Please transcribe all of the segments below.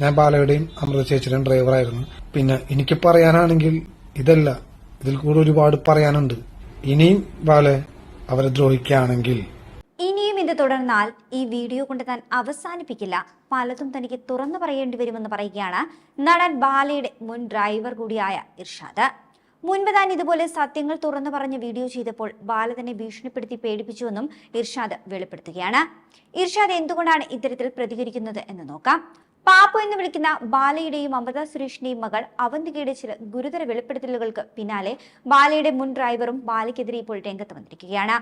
ഞാൻ ബാലയുടെയും അമൃത ചേച്ചിയുടെയും ഡ്രൈവറായിരുന്നു പിന്നെ എനിക്ക് പറയാനാണെങ്കിൽ ഇതല്ല. ഇതിൽ കൂടെ ഒരുപാട് പറയാനുണ്ട്. ഇനിയും ബാലെ അവരെ ദ്രോഹിക്കുകയാണെങ്കിൽ. ഇനിയും ഇത് തുടർന്നാൽ ഈ വീഡിയോ കൊണ്ട് താൻ അവസാനിപ്പിക്കില്ല. പലതും തനിക്ക് തുറന്നു പറയേണ്ടി വരുമെന്ന് പറയുകയാണ് നടൻ ബാലയുടെ മുൻ ഡ്രൈവർ കൂടിയായ ഇർഷാദ്. മുൻപ് താൻ ഇതുപോലെ സത്യങ്ങൾ തുറന്നു പറഞ്ഞ് വീഡിയോ ചെയ്തപ്പോൾ ബാല തന്നെ ഭീഷണിപ്പെടുത്തി പേടിപ്പിച്ചുവെന്നും ഇർഷാദ് വെളിപ്പെടുത്തുകയാണ്. ഇർഷാദ് എന്തുകൊണ്ടാണ് ഇത്തരത്തിൽ പ്രതികരിക്കുന്നത് എന്ന് നോക്കാം. പാപ്പു എന്ന് വിളിക്കുന്ന ബാലയുടെയും അമൃത സുരേഷിന്റെയും മകൾ അവന്തികയുടെ ചില ഗുരുതര വെളിപ്പെടുത്തലുകൾക്ക് പിന്നാലെ ബാലയുടെ മുൻ ഡ്രൈവറും ബാലയ്ക്കെതിരെ ഇപ്പോൾ രംഗത്ത് വന്നിരിക്കുകയാണ്.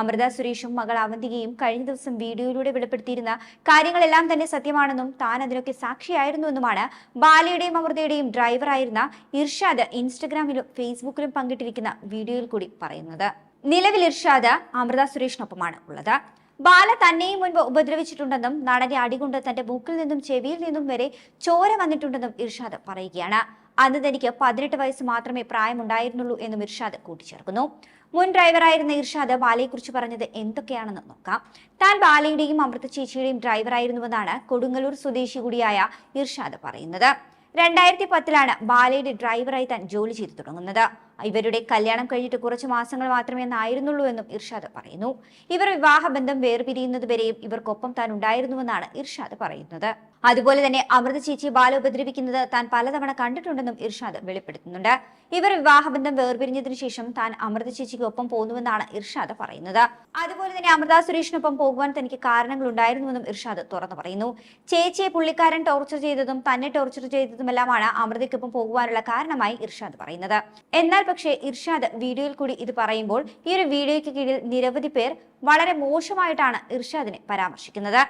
അമൃത സുരേഷും മകൾ അവന്തികയും കഴിഞ്ഞ ദിവസം വീഡിയോയിലൂടെ വെളിപ്പെടുത്തിയിരുന്ന കാര്യങ്ങളെല്ലാം തന്നെ സത്യമാണെന്നും താൻ അതിനൊക്കെ സാക്ഷിയായിരുന്നുവെന്നുമാണ് ബാലയുടെയും അമൃതയുടെയും ഡ്രൈവറായിരുന്ന ഇർഷാദ് ഇൻസ്റ്റഗ്രാമിലും ഫേസ്ബുക്കിലും പങ്കിട്ടിരിക്കുന്ന വീഡിയോയിൽ കൂടി പറയുന്നത്. നിലവിൽ ഇർഷാദ് അമൃത സുരേഷിനൊപ്പമാണ് ഉള്ളത്. ബാല തന്നെയും മുൻപ് ഉപദ്രവിച്ചിട്ടുണ്ടെന്നും നടന്റെ അടികൊണ്ട് തന്റെ മൂക്കിൽ നിന്നും ചെവിയിൽ നിന്നും വരെ ചോര വന്നിട്ടുണ്ടെന്നും ഇർഷാദ് പറയുകയാണ്. അന്ന് തനിക്ക് പതിനെട്ട് വയസ്സ് മാത്രമേ പ്രായമുണ്ടായിരുന്നുള്ളൂ എന്നും ഇർഷാദ് കൂട്ടിച്ചേർക്കുന്നു. മുൻ ഡ്രൈവറായിരുന്ന ഇർഷാദ് ബാലയെക്കുറിച്ച് പറഞ്ഞത് എന്തൊക്കെയാണെന്ന് നോക്കാം. താൻ ബാലയുടെയും അമൃത ചേച്ചിയുടെയും ഡ്രൈവറായിരുന്നുവെന്നാണ് കൊടുങ്ങല്ലൂർ സ്വദേശി കൂടിയായ ഇർഷാദ് പറയുന്നത്. രണ്ടായിരത്തി പത്തിലാണ് ബാലയുടെ ഡ്രൈവറായി താൻ ജോലി ചെയ്തു തുടങ്ങുന്നത്. ഇവരുടെ കല്യാണം കഴിഞ്ഞിട്ട് കുറച്ച് മാസങ്ങൾ മാത്രമേ എന്നായിരുന്നുള്ളൂ എന്നും ഇർഷാദ് പറയുന്നു. ഇവർ വിവാഹബന്ധം വേർപിരിയുന്നത് വരെയും ഇവർക്കൊപ്പം താൻ ഉണ്ടായിരുന്നുവെന്നാണ് ഇർഷാദ് പറയുന്നത്. അതുപോലെ തന്നെ അമൃത ചേച്ചി ബാല ഉപദ്രവിക്കുന്നത് താൻ പലതവണ കണ്ടിട്ടുണ്ടെന്നും ഇർഷാദ് വെളിപ്പെടുത്തുന്നുണ്ട്. ഇവർ വിവാഹബന്ധം വേർപിരിഞ്ഞതിനു ശേഷം താൻ അമൃത ചേച്ചിക്ക് ഒപ്പം പോകുന്നുവെന്നാണ് ഇർഷാദ് പറയുന്നത്. അതുപോലെ തന്നെ അമൃത സുരേഷിനൊപ്പം പോകുവാൻ തനിക്ക് കാരണങ്ങൾ ഉണ്ടായിരുന്നുവെന്നും ഇർഷാദ് തുറന്നു പറയുന്നു. ചേച്ചിയെ പുള്ളിക്കാരൻ ടോർച്ചർ ചെയ്തതും തന്നെ ടോർച്ചർ ചെയ്തതുമെല്ലാമാണ് അമൃതയ്ക്കൊപ്പം പോകുവാനുള്ള കാരണമായി ഇർഷാദ് പറയുന്നത്. എന്നാൽ പക്ഷേ ഇർഷാദ് വീഡിയോയിൽ കൂടി ഇത് പറയുമ്പോൾ ഈ ഒരു വീഡിയോയ്ക്ക് കീഴിൽ നിരവധി പേർ വളരെ മോശമായിട്ടാണ് ഇർഷാദിനെ പരാമർശിക്കുന്നത്.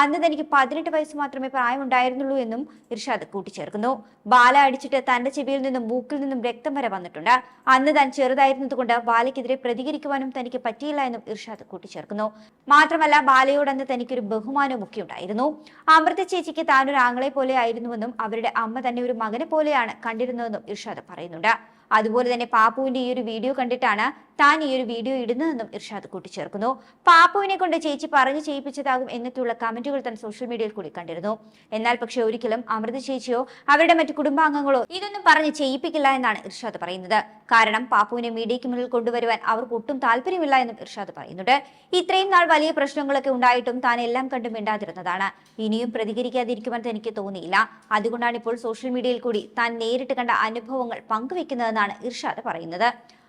അന്ന് തനിക്ക് പതിനെട്ട് വയസ്സ് മാത്രമേ പ്രായമുണ്ടായിരുന്നുള്ളൂ എന്നും ഇർഷാദ് കൂട്ടിച്ചേർക്കുന്നു. ബാല അടിച്ചിട്ട് തന്റെ ചെവിയിൽ നിന്നും മൂക്കിൽ നിന്നും രക്തം വരെ വന്നിട്ടുണ്ട്. അന്ന് താൻ ചെറുതായിരുന്നതുകൊണ്ട് ബാലയ്ക്കെതിരെ പ്രതികരിക്കുവാനും തനിക്ക് പറ്റിയില്ല എന്നും ഇർഷാദ് കൂട്ടിച്ചേർക്കുന്നു. മാത്രമല്ല ബാലയോട് അന്ന് തനിക്കൊരു ബഹുമാനവും ഒക്കെ ഉണ്ടായിരുന്നു. അമൃത ചേച്ചിക്ക് താൻ ഒരു ആങ്ങളെ പോലെ ആയിരുന്നുവെന്നും അവരുടെ അമ്മ തന്നെ ഒരു മകനെ പോലെയാണ് കണ്ടിരുന്നതെന്നും ഇർഷാദ് പറയുന്നുണ്ട്. അതുപോലെ തന്നെ പാപ്പുവിന്റെ ഈ ഒരു വീഡിയോ കണ്ടിട്ടാണ് താൻ ഈ ഒരു വീഡിയോ ഇടുന്നതെന്നും ഇർഷാദ് കൂട്ടിച്ചേർക്കുന്നു. പാപ്പുവിനെ കൊണ്ട് ചേച്ചി പറഞ്ഞു ചെയ്യിപ്പിച്ചതാകും എന്നൊക്കെയുള്ള കമന്റുകൾ താൻ സോഷ്യൽ മീഡിയയിൽ കൂടി കണ്ടിരുന്നു. എന്നാൽ പക്ഷേ ഒരിക്കലും അമൃത ചേച്ചിയോ അവരുടെ മറ്റു കുടുംബാംഗങ്ങളോ ഇതൊന്നും പറഞ്ഞ് ചെയ്യിപ്പിക്കില്ല എന്നാണ് ഇർഷാദ് പറയുന്നത്. കാരണം പാപ്പുവിനെ മീഡിയയ്ക്ക് മുന്നിൽ കൊണ്ടുവരുവാൻ അവർക്ക് ഒട്ടും താല്പര്യമില്ല എന്നും ഇർഷാദ് പറയുന്നുണ്ട്. ഇത്രയും നാൾ വലിയ പ്രശ്നങ്ങളൊക്കെ ഉണ്ടായിട്ടും താൻ എല്ലാം കണ്ടും മിണ്ടാതിരുന്നതാണ്. ഇനിയും പ്രതികരിക്കാതിരിക്കുമെന്ന് തനിക്ക് തോന്നിയില്ല. അതുകൊണ്ടാണ് ഇപ്പോൾ സോഷ്യൽ മീഡിയയിൽ കൂടി താൻ നേരിട്ട് കണ്ട അനുഭവങ്ങൾ പങ്കുവെക്കുന്നതെന്നാണ് ഇർഷാദ് പറയുന്നത്.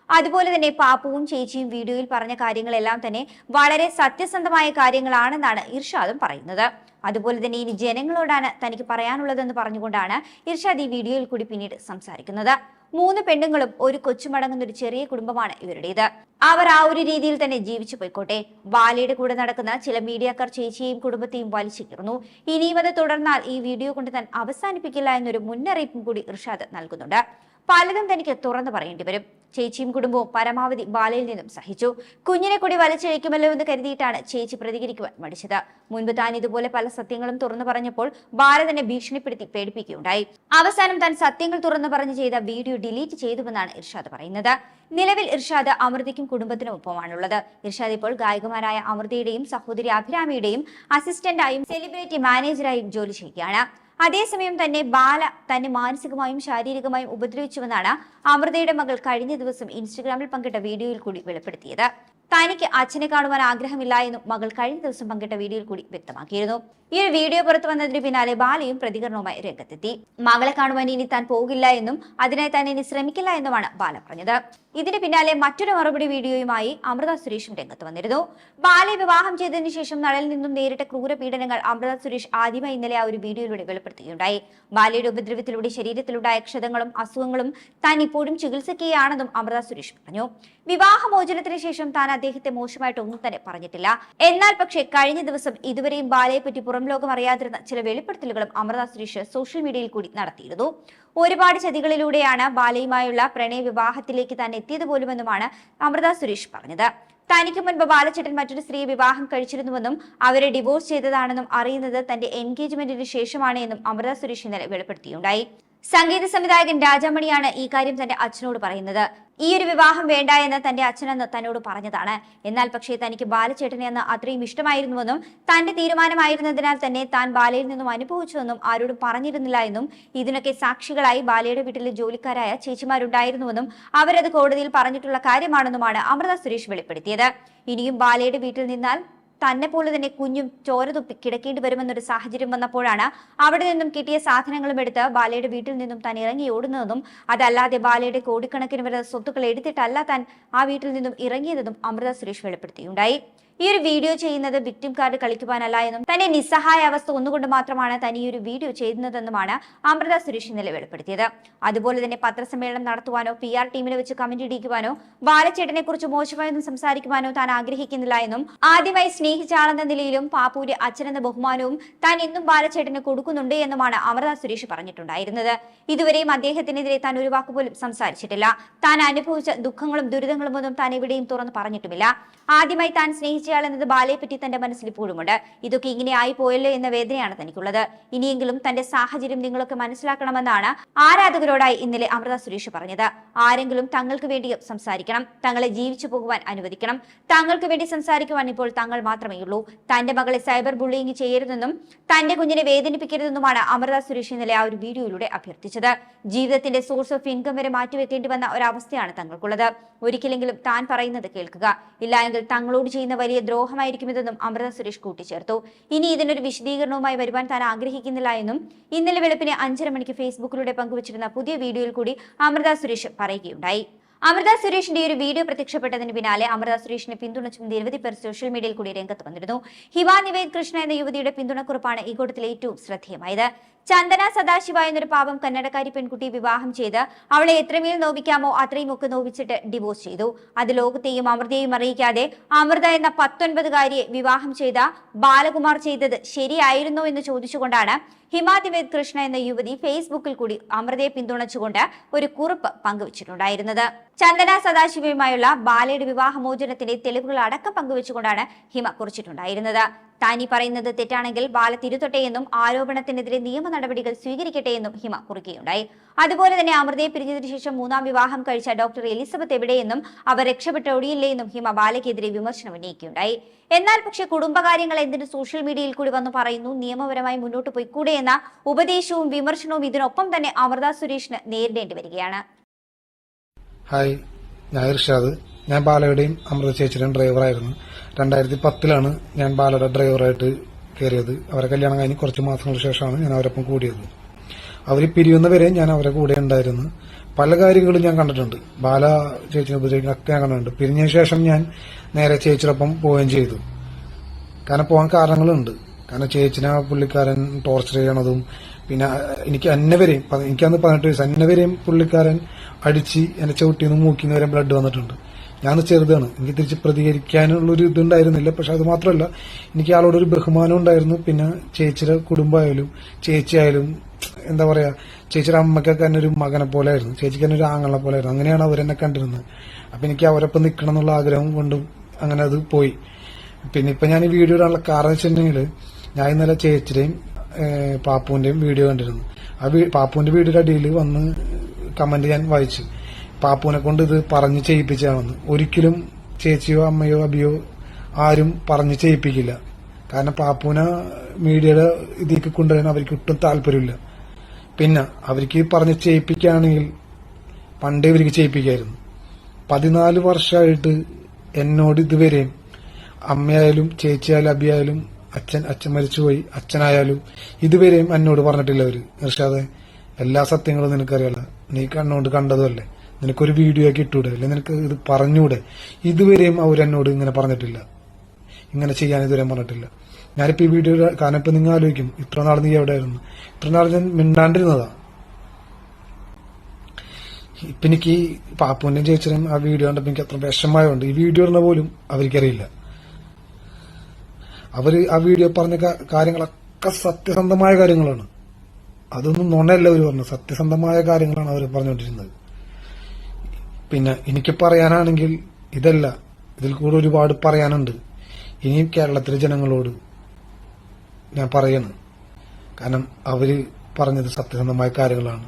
അതുപോലെ തന്നെ പാപ്പുവും ചേച്ചിയും വീഡിയോയിൽ പറഞ്ഞ കാര്യങ്ങളെല്ലാം തന്നെ വളരെ സത്യസന്ധമായ കാര്യങ്ങളാണെന്നാണ് ഇർഷാദും പറയുന്നത്. അതുപോലെ തന്നെ ഇനി ജനങ്ങളോടാണ് തനിക്ക് പറയാനുള്ളതെന്ന് പറഞ്ഞുകൊണ്ടാണ് ഇർഷാദ് ഈ വീഡിയോയിൽ കൂടി പിന്നീട് സംസാരിക്കുന്നത്. മൂന്ന് പെണ്ണുങ്ങളും ഒരു കൊച്ചുമടങ്ങുന്ന ഒരു ചെറിയ കുടുംബമാണ് ഇവരുടേത്. അവർ ആ ഒരു രീതിയിൽ തന്നെ ജീവിച്ചു പോയിക്കോട്ടെ. ബാലയുടെ കൂടെ നടക്കുന്ന ചില മീഡിയക്കാർ ചേച്ചിയെയും കുടുംബത്തെയും വലിച്ചു കീർന്നു ഇനിയും അത് തുടർന്നാൽ ഈ വീഡിയോ കൊണ്ട് താൻ അവസാനിപ്പിക്കില്ല എന്നൊരു മുന്നറിയിപ്പും കൂടി ഇർഷാദ് നൽകുന്നുണ്ട്. പലതും തനിക്ക് തുറന്നു പറയേണ്ടി വരും. ചേച്ചിയും കുടുംബവും പരമാവധി ബാലയിൽ നിന്നും സഹിച്ചു. കുഞ്ഞിനെ കൂടി വലിച്ചഴിക്കുമല്ലോ എന്ന് കരുതിയിട്ടാണ് ചേച്ചി പ്രതികരിക്കുവാൻ മടിച്ചത്. മുൻപ് താൻ ഇതുപോലെ പല സത്യങ്ങളും തുറന്നു പറഞ്ഞപ്പോൾ ബാല തന്നെ ഭീഷണിപ്പെടുത്തി പേടിപ്പിക്കുകയുണ്ടായി. അവസാനം താൻ സത്യങ്ങൾ തുറന്നു പറഞ്ഞു ചെയ്ത വീഡിയോ ഡിലീറ്റ് ചെയ്തുവെന്നാണ് ഇർഷാദ് പറയുന്നത്. നിലവിൽ ഇർഷാദ് അമൃതയ്ക്കും കുടുംബത്തിനും ഒപ്പമാണുള്ളത്. ഇർഷാദ് ഇപ്പോൾ ഗായകമാരായ അമൃതയുടെയും സഹോദരി അഭിരാമിയുടെയും അസിസ്റ്റന്റായും സെലിബ്രിറ്റി മാനേജറായും ജോലി ചെയ്യുകയാണ്. അതേസമയം തന്നെ ബാല തന്നെ മാനസികമായും ശാരീരികമായും ഉപദ്രവിച്ചുവെന്നാണ് അമൃതയുടെ മകൾ കഴിഞ്ഞ ദിവസം ഇൻസ്റ്റഗ്രാമിൽ പങ്കിട്ട വീഡിയോയിൽ കൂടി വെളിപ്പെടുത്തിയത്. തനിക്ക് അച്ഛനെ കാണുവാൻ ആഗ്രഹമില്ല എന്നും മകൾ കഴിഞ്ഞ ദിവസം പങ്കിട്ട വീഡിയോയിൽ കൂടി വ്യക്തമാക്കിയിരുന്നു. ഈ ഒരു വീഡിയോ പുറത്തു വന്നതിന് പിന്നാലെ ബാലയും പ്രതികരണവുമായി രംഗത്തെത്തി. മകളെ കാണുവാൻ ഇനി താൻ പോകില്ല എന്നും അതിനായി താൻ ഇനി ശ്രമിക്കില്ല എന്നുമാണ് ബാല പറഞ്ഞത്. ഇതിന് പിന്നാലെ മറ്റൊരു മറുപടി വീഡിയോയുമായി അമൃത സുരേഷും രംഗത്ത് വന്നിരുന്നു. ബാലയെ വിവാഹം ചെയ്തതിനു ശേഷം നളയിൽ നിന്നും നേരിട്ട ക്രൂരപീഡനങ്ങൾ അമൃത സുരേഷ് ആദ്യമായി ഇന്നലെ ആ ഒരു വീഡിയോയിലൂടെ വെളിപ്പെടുത്തുകയുണ്ടായി. ബാലയുടെ ഉപദ്രവത്തിലൂടെ ശരീരത്തിലുണ്ടായ ക്ഷതങ്ങളും അസുഖങ്ങളും താൻ ഇപ്പോഴും ചികിത്സിക്കുകയാണെന്നും അമൃത സുരേഷ് പറഞ്ഞു. വിവാഹമോചനത്തിന് ശേഷം താൻ അദ്ദേഹത്തെ മോശമായിട്ട് ഒന്നും തന്നെ പറഞ്ഞിട്ടില്ല. എന്നാൽ പക്ഷേ കഴിഞ്ഞ ദിവസം ഇതുവരെയും ബാലയെ പറ്റി പുറം ലോകം അറിയാതിരുന്ന ചില വെളിപ്പെടുത്തലുകളും അമൃത സുരേഷ് സോഷ്യൽ മീഡിയയിൽ കൂടി നടത്തിയിരുന്നു. ഒരുപാട് ചതികളിലൂടെയാണ് ബാലയുമായുള്ള പ്രണയ വിവാഹത്തിലേക്ക് താൻ എത്തിയത് പോലുമെന്നുമാണ് അമൃത സുരേഷ് പറഞ്ഞത്. തനിക്ക് മുൻപ് ബാലചേട്ടൻ മറ്റൊരു സ്ത്രീയെ വിവാഹം കഴിച്ചിരുന്നുവെന്നും അവരെ ഡിവോഴ്സ് ചെയ്തതാണെന്നും അറിയുന്നത് തന്റെ എൻഗേജ്മെന്റിന് ശേഷമാണ് എന്നും അമൃത സുരേഷ് ഇന്നലെ വെളിപ്പെടുത്തിയുണ്ടായി. സംഗീത സംവിധായകൻ രാജാമണിയാണ് ഈ കാര്യം തന്റെ അച്ഛനോട് പറയുന്നത്. ഈ ഒരു വിവാഹം വേണ്ട എന്ന് തന്റെ അച്ഛനെന്ന് തന്നോട് പറഞ്ഞതാണ്. എന്നാൽ പക്ഷേ തനിക്ക് ബാലചേട്ടനെ എന്ന് അത്രയും ഇഷ്ടമായിരുന്നുവെന്നും തന്റെ തീരുമാനമായിരുന്നതിനാൽ തന്നെ താൻ ബാലയിൽ നിന്നും അനുഭവിച്ചുവെന്നും ആരോടും പറഞ്ഞിരുന്നില്ല എന്നും ഇതിനൊക്കെ സാക്ഷികളായി ബാലയുടെ വീട്ടിലെ ജോലിക്കാരായ ചേച്ചിമാരുണ്ടായിരുന്നുവെന്നും അവരത് കോടതിയിൽ പറഞ്ഞിട്ടുള്ള കാര്യമാണെന്നുമാണ് അമൃത സുരേഷ് വെളിപ്പെടുത്തിയത്. ഇനിയും ബാലയുടെ വീട്ടിൽ നിന്നാൽ തന്നെ പോലെ തന്നെ കുഞ്ഞും ചോര തുപ്പി കിടക്കേണ്ടി വരുമെന്നൊരു സാഹചര്യം വന്നപ്പോഴാണ് അവിടെ നിന്നും കിട്ടിയ സാധനങ്ങളും എടുത്ത് ബാലയുടെ വീട്ടിൽ നിന്നും താൻ ഇറങ്ങി ഓടുന്നതെന്നും അതല്ലാതെ ബാലയുടെ കോടിക്കണക്കിന് വരുന്ന സ്വത്തുക്കൾ എടുത്തിട്ടല്ല താൻ ആ വീട്ടിൽ നിന്നും ഇറങ്ങിയതെന്നും അമൃത സുരേഷ് വെളിപ്പെടുത്തിയുണ്ടായി. ഈ ഒരു വീഡിയോ ചെയ്യുന്നത് വിക്ടിം കാർഡ് കളിക്കുവാനല്ല എന്നും തന്നെ നിസ്സഹായ അവസ്ഥ ഒന്നുകൊണ്ട് മാത്രമാണ് തന്നെ ഈ ഒരു വീഡിയോ ചെയ്യുന്നതെന്നുമാണ് അമൃത സുരേഷ് ഇന്നലെ വെളിപ്പെടുത്തിയത്. അതുപോലെ തന്നെ പത്രസമ്മേളനം നടത്തുവാനോ പി ആർ ടീമിനെ വെച്ച് കമന്റ് ഇടിക്കുവാനോ ബാലച്ചേട്ടനെ കുറിച്ച് മോശമായൊന്നും സംസാരിക്കുവാനോ താൻ ആഗ്രഹിക്കുന്നില്ല എന്നും ആദ്യമായി സ്നേഹിച്ച ആളെന്ന നിലയിലും പാപ്പൂര് അച്ഛനെന്ന ബഹുമാനവും താൻ എന്നും ബാലച്ചേട്ടന് കൊടുക്കുന്നുണ്ട് എന്നുമാണ് അമൃത സുരേഷ് പറഞ്ഞിട്ടുണ്ടായിരുന്നത്. ഇതുവരെയും അദ്ദേഹത്തിനെതിരെ താൻ ഒരു വാക്കുപോലും സംസാരിച്ചിട്ടില്ല. താൻ അനുഭവിച്ച ദുഃഖങ്ങളും ദുരിതങ്ങളും ഒന്നും താൻ എവിടെയും തുറന്നു പറഞ്ഞിട്ടുമില്ല. ആദ്യമായി താൻ സ്നേഹിച്ചയാൾ എന്നത് ബാലയെ പറ്റി തന്റെ മനസ്സിൽ ഇപ്പോഴുമുണ്ട്. ഇതൊക്കെ ഇങ്ങനെ ആയി പോയല്ലോ എന്ന വേദനയാണ് തനിക്കുള്ളത്. ഇനിയെങ്കിലും തന്റെ സാഹചര്യം നിങ്ങളൊക്കെ മനസ്സിലാക്കണമെന്നാണ് ആരാധകരോടായി ഇന്നലെ അമൃത സുരേഷ് പറഞ്ഞത്. ആരെങ്കിലും തങ്ങൾക്ക് വേണ്ടി സംസാരിക്കണം തങ്ങളെ ജീവിച്ചു പോകുവാൻ അനുവദിക്കണം. തങ്ങൾക്ക് വേണ്ടി സംസാരിക്കുവാൻ ഇപ്പോൾ തങ്ങൾ മാത്രമേ ഉള്ളൂ. തന്റെ മകളെ സൈബർ ബുള്ളിങ് ചെയ്യരുതെന്നും തന്റെ കുഞ്ഞിനെ വേദനിപ്പിക്കരുതെന്നുമാണ് അമൃത സുരേഷ് ഇന്നലെ ആ ഒരു വീഡിയോയിലൂടെ അഭ്യർത്ഥിച്ചത്. ജീവിതത്തിന്റെ സോഴ്സ് ഓഫ് ഇൻകം വരെ മാറ്റിവെക്കേണ്ടി വന്ന ഒരവസ്ഥയാണ് തങ്ങൾക്കുള്ളത്. ഒരിക്കലെങ്കിലും താൻ പറയുന്നത് കേൾക്കുക. ഇല്ലായെങ്കിൽ തങ്ങളോട് ചെയ്യുന്ന വലിയ ദ്രോഹമായിരിക്കും ഇതെന്നും അമൃത സുരേഷ് കൂട്ടിച്ചേർത്തു. ഇനി ഇതിനൊരു വിശദീകരണവുമായി വരുവാൻ താൻ ആഗ്രഹിക്കുന്നില്ല എന്നും ഇന്നലെ വെളുപ്പിന് അഞ്ചര മണിക്ക് ഫേസ്ബുക്കിലൂടെ പങ്കുവച്ചിരുന്ന പുതിയ വീഡിയോയിൽ കൂടി അമൃത സുരേഷ് പറയുകയുണ്ടായി. അമൃത സുരേഷിന്റെ ഒരു വീഡിയോ പ്രത്യക്ഷപ്പെട്ടതിന് പിന്നാലെ അമൃത സുരേഷിനെ പിന്തുണച്ചും നിരവധി പേർ സോഷ്യൽ മീഡിയയിൽ കൂടി രംഗത്ത് വന്നിരുന്നു. ഹിമ നിവേദ് കൃഷ്ണ എന്ന യുവതിയുടെ പിന്തുണക്കുറിപ്പാണ് ഈ കൂട്ടത്തിൽ ഏറ്റവും ശ്രദ്ധേയമായത്. ചന്ദന സദാശിവ എന്നൊരു പാവം കന്നഡക്കാരി പെൺകുട്ടി വിവാഹം ചെയ്ത് അവളെ എത്രമേൽ നോവിക്കാമോ അത്രയും ഒക്കെ നോവിച്ചിട്ട് ഡിവോഴ്സ് ചെയ്തു. അത് ലോകത്തെയും അമൃതയെയും അറിയിക്കാതെ അമൃത എന്ന പത്തൊൻപതുകാരിയെ വിവാഹം ചെയ്ത ബാലകുമാർ ചെയ്തത് ശരിയായിരുന്നോ എന്ന് ചോദിച്ചുകൊണ്ടാണ് ഹിമാതിവേദ് കൃഷ്ണ എന്ന യുവതി ഫേസ്ബുക്കിൽ കൂടി അമൃതയെ പിന്തുണച്ചുകൊണ്ട് ഒരു കുറിപ്പ് പങ്കുവച്ചിട്ടുണ്ടായിരുന്നത്. ചന്ദന സദാശിവയുമായുള്ള ബാലയുടെ വിവാഹമോചനത്തിന്റെ തെളിവുകൾ അടക്കം പങ്കുവച്ചുകൊണ്ടാണ് ഹിമ കുറിച്ചിട്ടുണ്ടായിരുന്നത്. താനി പറയുന്നത് തെറ്റാണെങ്കിൽ ബാല തിരുത്തട്ടെയെന്നും ആരോപണത്തിനെതിരെ നിയമ നടപടികൾ സ്വീകരിക്കട്ടെ എന്നും ഹിമ കുറിക്കുകയുണ്ടായി. അതുപോലെ തന്നെ അമൃതയെ പിരിഞ്ഞതിനു ശേഷം മൂന്നാം വിവാഹം കഴിച്ച ഡോക്ടർ എലിസബത്ത് എവിടെയെന്നും അവർ രക്ഷപ്പെട്ട് ഒടിയില്ലേ എന്നും ഹിമ ബാലയ്ക്കെതിരെ വിമർശനം ഉന്നയിക്കുകയുണ്ടായി. എന്നാൽ പക്ഷെ കുടുംബകാര്യങ്ങൾ എന്തിന് സോഷ്യൽ മീഡിയയിൽ കൂടി വന്ന് പറയുന്നു നിയമപരമായി മുന്നോട്ട് പോയിക്കൂടെ എന്ന ഉപദേശവും വിമർശനവും ഇതിനൊപ്പം തന്നെ അമൃത സുരേഷിന് നേരിടേണ്ടി വരികയാണ്. ഹായ് ഞാൻ ഇർഷാദ് ഞാൻ ബാലയുടെയും അമൃത ചേച്ചിയുടെയും ഡ്രൈവറായിരുന്നു രണ്ടായിരത്തി പത്തിലാണ് ഞാൻ ബാലയുടെ ഡ്രൈവറായിട്ട് കയറിയത്. അവരെ കല്യാണം കഴിഞ്ഞ് കുറച്ച് മാസങ്ങൾക്ക് ശേഷമാണ് ഞാൻ അവരൊപ്പം കൂടിയത്. അവർ പിരിയുന്നവരെ ഞാൻ അവരെ കൂടെ ഉണ്ടായിരുന്നു. പല കാര്യങ്ങളും ഞാൻ കണ്ടിട്ടുണ്ട്. ബാല ചേച്ചിനെ ഉപദ്രവിക്കുന്നതൊക്കെ ഞാൻ കണ്ടിട്ടുണ്ട്. പിരിഞ്ഞ ശേഷം ഞാൻ നേരെ ചേച്ചിയോടൊപ്പം പോവുകയും ചെയ്തു. കാരണം പോകാൻ കാരണങ്ങളുണ്ട്. കാരണം ചേച്ചിനെ പുള്ളിക്കാരൻ ടോർച്ചർ ചെയ്യണതും പിന്നെ എനിക്ക് അന്നവരെയും എനിക്കന്ന് പതിനെട്ട് വയസ്സ് അന്നവരെയും പുള്ളിക്കാരൻ അടിച്ച് എന്നെ ചവിട്ടിന്ന് മൂക്കിന്ന് വരെ ബ്ലഡ് വന്നിട്ടുണ്ട്. ഞാൻ ചെറുതാണ്. എനിക്ക് തിരിച്ച് പ്രതികരിക്കാനുള്ള ഒരു ഇതുണ്ടായിരുന്നില്ല. പക്ഷെ അത് മാത്രമല്ല എനിക്ക് ആളോട് ഒരു ബഹുമാനം ഉണ്ടായിരുന്നു. പിന്നെ ചേച്ചിയുടെ കുടുംബമായാലും ചേച്ചിയായാലും എന്താ പറയാ ചേച്ചിയുടെ അമ്മക്കൊക്കെ തന്നെ ഒരു മകനെ പോലെ ആയിരുന്നു ചേച്ചിക്ക് തന്നെ ഒരു ആങ്ങളെ പോലെ ആയിരുന്നു അങ്ങനെയാണ് അവരെന്നെ കണ്ടിരുന്നത്. അപ്പൊ എനിക്ക് അവരൊപ്പം നിൽക്കണം എന്നുള്ള ആഗ്രഹം കൊണ്ടും അങ്ങനെ അത് പോയി. പിന്നെ ഇപ്പൊ ഞാൻ ഈ വീഡിയോ ഇടാനുള്ള കാരണം വെച്ചിട്ടുണ്ടെങ്കിൽ ഞാൻ ഇന്നലെ ചേച്ചിയുടെയും പാപ്പുവിന്റെയും വീഡിയോ കണ്ടിരുന്നു. ആ പാപ്പുവിന്റെ വീഡിയോയുടെ അടിയിൽ വന്ന് കമന്റ് ഞാൻ വായിച്ചു. പാപ്പുവിനെ കൊണ്ട് ഇത് പറഞ്ഞു ചെയ്യിപ്പിച്ചാണെന്ന് ഒരിക്കലും ചേച്ചിയോ അമ്മയോ അബിയോ ആരും പറഞ്ഞു ചെയ്യിപ്പിക്കില്ല. കാരണം പാപ്പുവിനെ മീഡിയയുടെ ഇതിലേക്ക് കൊണ്ടുവരാൻ അവർക്ക് ഒട്ടും താല്പര്യമില്ല. പിന്നെ അവർക്ക് പറഞ്ഞ് ചെയ്യിപ്പിക്കുകയാണെങ്കിൽ പണ്ടേ ഇവർക്ക് ചെയ്യിപ്പിക്കായിരുന്നു. പതിനാല് വർഷമായിട്ട് എന്നോട് ഇതുവരെയും അമ്മയായാലും ചേച്ചിയായാലും അബിയായാലും അച്ഛൻ അച്ഛൻ മരിച്ചുപോയി. അച്ഛനായാലും ഇതുവരെയും എന്നോട് പറഞ്ഞിട്ടില്ല അവർ. നിർഷാദെ എല്ലാ സത്യങ്ങളും നിനക്കറിയാലോ. നീ കണ്ണുകൊണ്ട് കണ്ടതുമല്ലേ നിനക്കൊരു വീഡിയോ ആക്കി ഇട്ടൂടെ? അല്ലെ? നിനക്ക് ഇത് പറഞ്ഞൂടെ? ഇതുവരെയും അവരെന്നോട് ഇങ്ങനെ പറഞ്ഞിട്ടില്ല. ഇങ്ങനെ ചെയ്യാൻ ഇതുവരെ പറഞ്ഞിട്ടില്ല. ഞാനിപ്പോ ഈ വീഡിയോ കാരണം ഇപ്പൊ നിങ്ങൾ ആലോചിക്കും. ഇത്ര നാൾ നീ എവിടെയായിരുന്നു? ഇത്ര നാൾ ഞാൻ മിണ്ടാണ്ടിരുന്നതാ. ഇപ്പൊ എനിക്ക് ഈ പാപ്പുവിന്റെയും ചേച്ചിയും ആ വീഡിയോ കണ്ടപ്പോ എനിക്ക് അത്ര വിഷമമായതുകൊണ്ട് ഈ വീഡിയോ ഇടുന്ന പോലും അവർക്കറിയില്ല. അവർ ആ വീഡിയോ പറഞ്ഞ കാര്യങ്ങളൊക്കെ സത്യസന്ധമായ കാര്യങ്ങളാണ്. അതൊന്നും നുണയല്ല അവർ പറഞ്ഞത്. സത്യസന്ധമായ കാര്യങ്ങളാണ് അവർ പറഞ്ഞുകൊണ്ടിരുന്നത്. പിന്നെ എനിക്ക് പറയാനാണെങ്കിൽ ഇതല്ല. ഇതിൽ കൂടെ ഒരുപാട് പറയാനുണ്ട്. ഇനിയും കേരളത്തിലെ ജനങ്ങളോട് ഞാൻ പറയണം. കാരണം അവർ പറഞ്ഞത് സത്യസന്ധമായ കാര്യങ്ങളാണ്.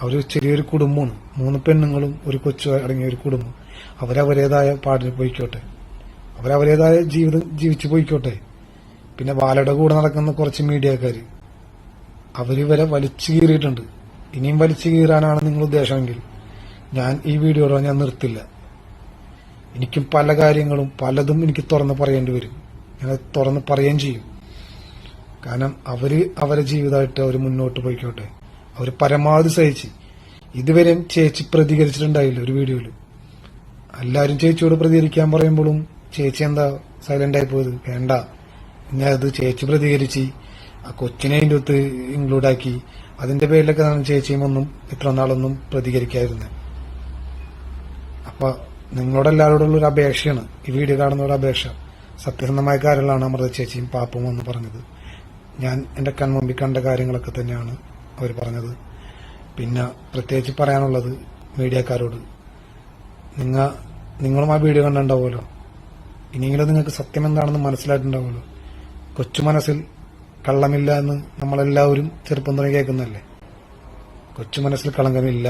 അവർ ചെറിയൊരു കുടുംബമാണ്. മൂന്ന് പെണ്ണുങ്ങളും ഒരു കൊച്ചു അടങ്ങിയ ഒരു കുടുംബം. അവരവരേതായ പാടിന് പോയിക്കോട്ടെ. അവരവരേതായ ജീവിതം ജീവിച്ചു പോയിക്കോട്ടെ. പിന്നെ ബാലയുടെ കൂടെ നടക്കുന്ന കുറച്ച് മീഡിയക്കാർ അവരിവരെ വലിച്ചു കീറിയിട്ടുണ്ട്. ഇനിയും വലിച്ചു കീറാനാണ് നിങ്ങൾ ഉദ്ദേശമെങ്കിൽ ഞാൻ ഈ വീഡിയോടെ ഞാൻ നിർത്തില്ല. എനിക്കും പല കാര്യങ്ങളും പലതും എനിക്ക് തുറന്ന് പറയേണ്ടി വരും. ഞാൻ തുറന്ന് പറയുകയും ചെയ്യും. കാരണം അവർ അവരെ ജീവിതമായിട്ട് അവർ മുന്നോട്ട് പോയിക്കോട്ടെ. അവർ പരമാവധി സഹിച്ച്. ഇതുവരെയും ചേച്ചി പ്രതികരിച്ചിട്ടുണ്ടായില്ല ഒരു വീഡിയോയിൽ എല്ലാവരും ചേച്ചിയോട് പ്രതികരിക്കാൻ പറയുമ്പോഴും ചേച്ചി എന്താ സൈലന്റ് ആയി പോയത്? വേണ്ട. ഞാൻ അത് ചേച്ചി പ്രതികരിച്ച് ആ കൊച്ചിനെ അതിന്റെ ഒത്ത് ഇൻക്ലൂഡാക്കി അതിന്റെ പേരിലൊക്കെ ചേച്ചിയും ഒന്നും ഇത്ര നാളൊന്നും പ്രതികരിക്കാതിരുന്നത് അപ്പൊ നിങ്ങളോടെല്ലാവരോടുള്ള ഒരു അപേക്ഷയാണ്. ഈ വീഡിയോ കാണുന്നവരുടെ അപേക്ഷ. സത്യസന്ധമായ കാര്യങ്ങളാണ് അമൃത ചേച്ചിയും പാപ്പും എന്ന് പറഞ്ഞത്. ഞാൻ എന്റെ കൺമുമ്പിൽ കണ്ട കാര്യങ്ങളൊക്കെ തന്നെയാണ് അവർ പറഞ്ഞത്. പിന്നെ പ്രത്യേകിച്ച് പറയാനുള്ളത് മീഡിയക്കാരോട്. നിങ്ങൾ നിങ്ങളും ആ വീഡിയോ കണ്ടിട്ടുണ്ടാവുമല്ലോ. ഇനിയെങ്കിലും നിങ്ങൾക്ക് സത്യം എന്താണെന്ന് മനസ്സിലായിട്ടുണ്ടാവുമല്ലോ. കൊച്ചു മനസ്സിൽ കള്ളമില്ല എന്ന് നമ്മളെല്ലാവരും ചെറുപ്പം തുടങ്ങി കേൾക്കുന്നല്ലേ കൊച്ചു മനസ്സിൽ കളങ്കമില്ല.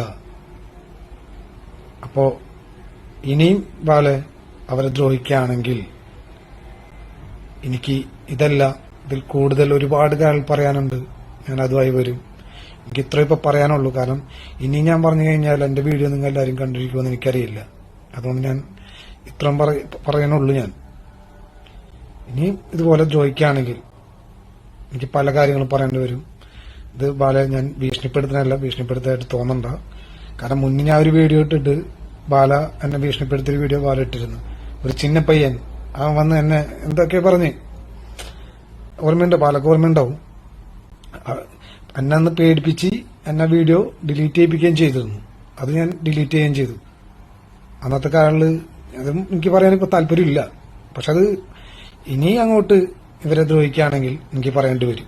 അപ്പോ ഇനിയും ബാലെ അവരെ ദ്രോഹിക്കുകയാണെങ്കിൽ എനിക്ക് ഇതല്ല ഇതിൽ കൂടുതൽ ഒരുപാട് കാര്യങ്ങൾ പറയാനുണ്ട്. ഞാൻ അതുമായി വരും. എനിക്ക് ഇത്ര ഇപ്പൊ പറയാനുള്ളൂ. കാരണം ഇനി ഞാൻ പറഞ്ഞു കഴിഞ്ഞാൽ എന്റെ വീഡിയോ നിങ്ങൾ എല്ലാവരും കണ്ടിരിക്കുമെന്ന് എനിക്കറിയില്ല. അതുകൊണ്ട് ഞാൻ ഇത്രയും പറ- പറയാനുള്ളൂ ഞാൻ. ഇനിയും ഇതുപോലെ ചോദിക്കുകയാണെങ്കിൽ എനിക്ക് പല കാര്യങ്ങളും പറയേണ്ടി വരും. ഇത് ബാല ഞാൻ ഭീഷണിപ്പെടുത്തുന്നതല്ല ഭീഷണിപ്പെടുത്തായിട്ട് തോന്നണ്ട. കാരണം മുന്നേ ഞാൻ ഒരു വീഡിയോ ഇട്ടിട്ട് ബാല എന്നെ ഭീഷണിപ്പെടുത്തിയ വീഡിയോ ബാല ഇട്ടിരുന്നു. ഒരു ചിന്ന പയ്യൻ. ആ വന്ന് എന്നെ എന്തൊക്കെ പറഞ്ഞ്? ഓർമ്മയുണ്ട്? ബാലക്ക് ഓർമ്മയുണ്ടാവും. എന്നെ അന്ന് പേടിപ്പിച്ച് എന്നെ വീഡിയോ ഡിലീറ്റ് ചെയ്യിപ്പിക്കുകയും ചെയ്തിരുന്നു. അത് ഞാൻ ഡിലീറ്റ് ചെയ്യുകയും ചെയ്തു. അന്നത്തെ കാലങ്ങളിൽ അതും എനിക്ക് പറയാൻ ഇപ്പൊ താല്പര്യമില്ല. പക്ഷെ അത് ഇനി അങ്ങോട്ട് ഇവരെ ദ്രോഹിക്കുകയാണെങ്കിൽ എനിക്ക് പറയേണ്ടി വരും.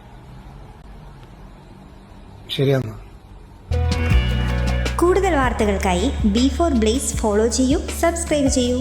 ശരിയെന്നാ. കൂടുതൽ വാർത്തകൾക്കായി ബി ഫോർ ബ്ലേസ് ഫോളോ ചെയ്യൂ സബ്സ്ക്രൈബ് ചെയ്യൂ.